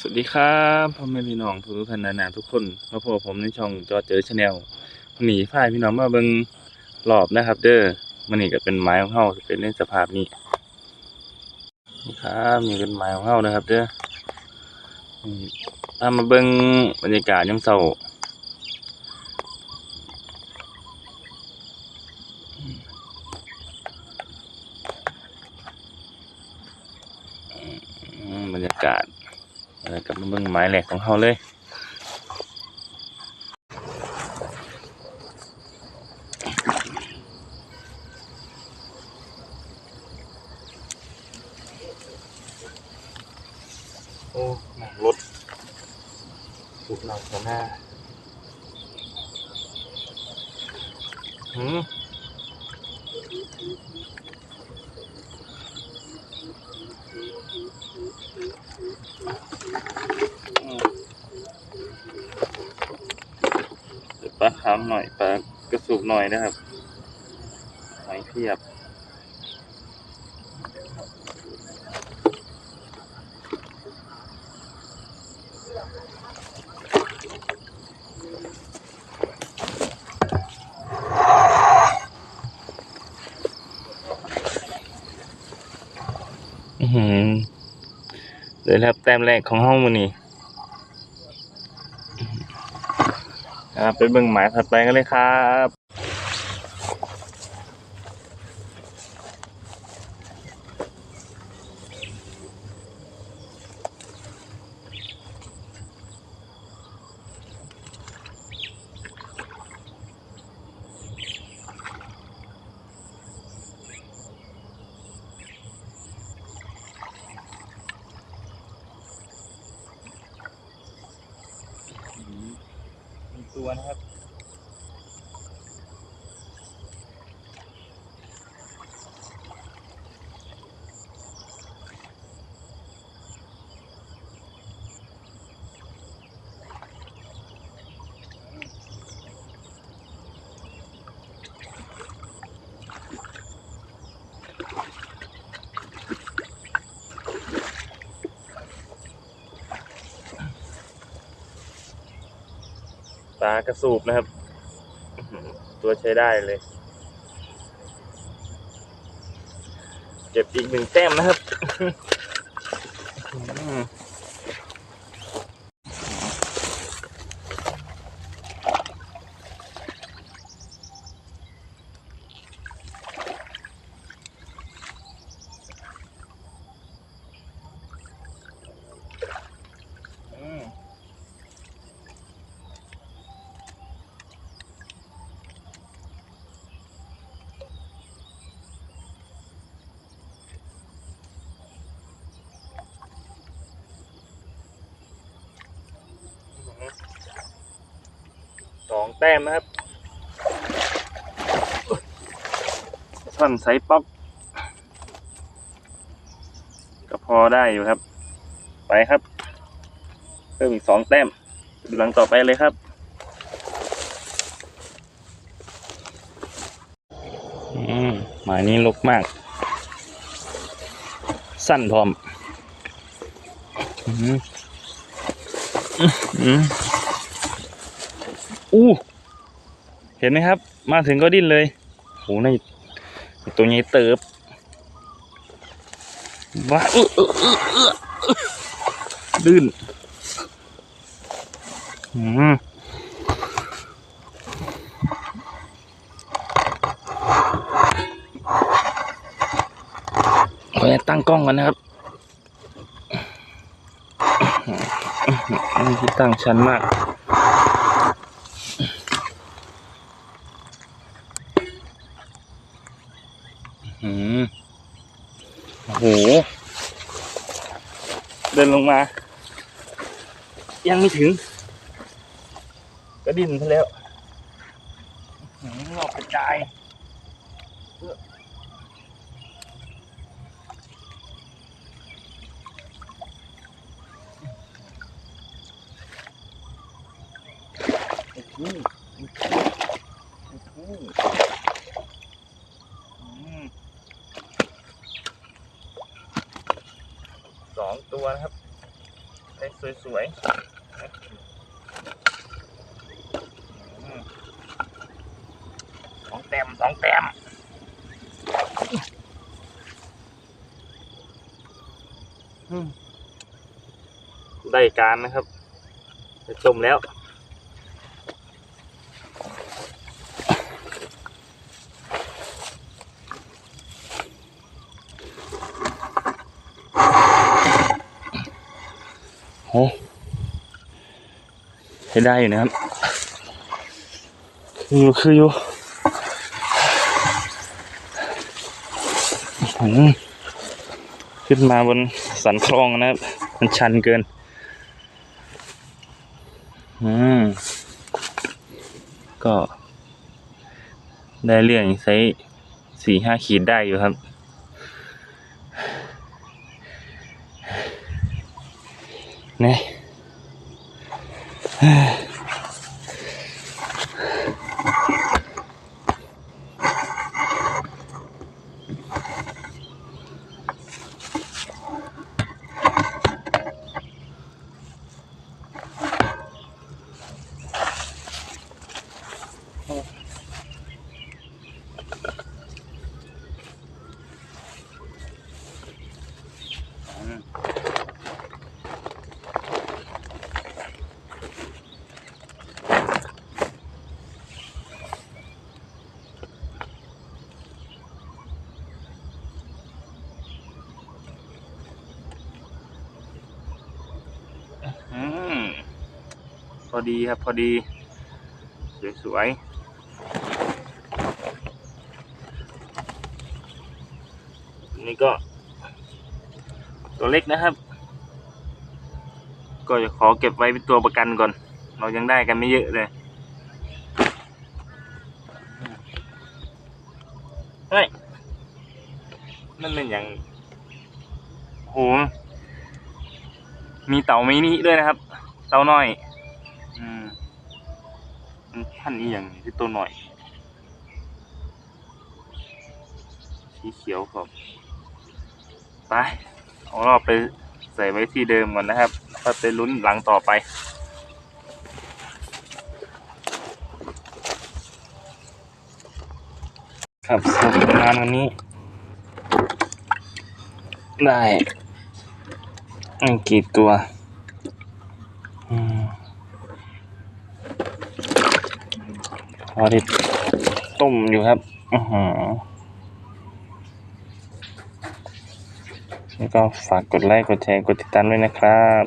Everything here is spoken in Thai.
สวัสดีครับพ่อแม่พี่น้องทุกท่านนานาทุกคนมาพบกับผมในช่องจอเจอชาแนลวันนี้พาพี่น้องมาเบิ่งรอบนะครับ เด้อมันนี่ก็เป็นไม้ของเฮาเป็นในสภาพนี้นี่ครับนี่เป็นไม้ของเฮานะครับ เด้อนี่พามาเบิ่งบรรยากาศยามเช้าอืมบรรยากาศ แล้วก็มาเบิ่งไม้แหลกของเขาเลยโอ้หนังรถถูกเราต่อหน้าหืม ถามหน่อยปลากระสูบหน่อยนะครับหอยเพียบอือหือเลยครับแต้มแรกของห้องมันนี่ อ่าเป็นเบื้องหมายถัดไปกันเลยครับ มีตัว ปลากระสูบนะครับ ตัวใช้ได้เลยเก็บอีกหนึ่งแต้มนะครับ องแต้มนะครับช่อนไซส์ป๊อก ก็พอได้อยู่ครับ ไปครับ เพิ่มอีกสองแต้มดูหลังต่อไปเลยครับอืมหมายนี้ลกมาก สั้นพร้อม อืมอืม อู้ เห็นไหมครับ มาถึงก็ดิ้นเลยโหในตัวใหญ่เติบว้าอื้ออื้ออื้ออื้อลื่นอืมขออนุญาตตั้งกล้องกันนะครับที่ตั้งชันมาก อืมโอ้โห เดินลงมา ยังไม่ถึง ก็ดิ้นไปแล้วหองอกกระจายอ้โหโอ้โหโอ้โหอืม สอง ตัวนะครับได้สวยๆอืมสองแต้มสองแต้มอืมได้การนะครับจะชมแล้ว โอ้ใช้ได้อยู่นะครับคืออยู่คืออยู่อืมขึ้นมาบนสันคลองนะครับ มันชันเกิน อืม ก็ ได้เรื่องใช้สี่ห้าขีดได้อยู่ครับ นี่ อืม พอดีครับพอดี สวยๆนี่ก็ ตัวเล็กนะครับ ก็จะขอเก็บไว้เป็นตัวประกันก่อน เรายังได้กันไม่เยอะเลยเฮ้ยนั่นเป็นอย่างโหมีเต่ามินิด้วยนะครับ เต่าน้อย พันธุ์นี้อย่างที่ตัวหน่อย สีเขียวครับ ไป เอาเราไปใส่ไว้ที่เดิมก่อนนะครับก็ไปลุ้นหลังต่อไปครับสรุปงานวันนี้ ได้อังกี่ตัว อืมพ อที่ต้มอยู่ครับอือหือแล้วก็ฝากกดไลค์ กดแชร์ กดติดตามด้วยนะครับ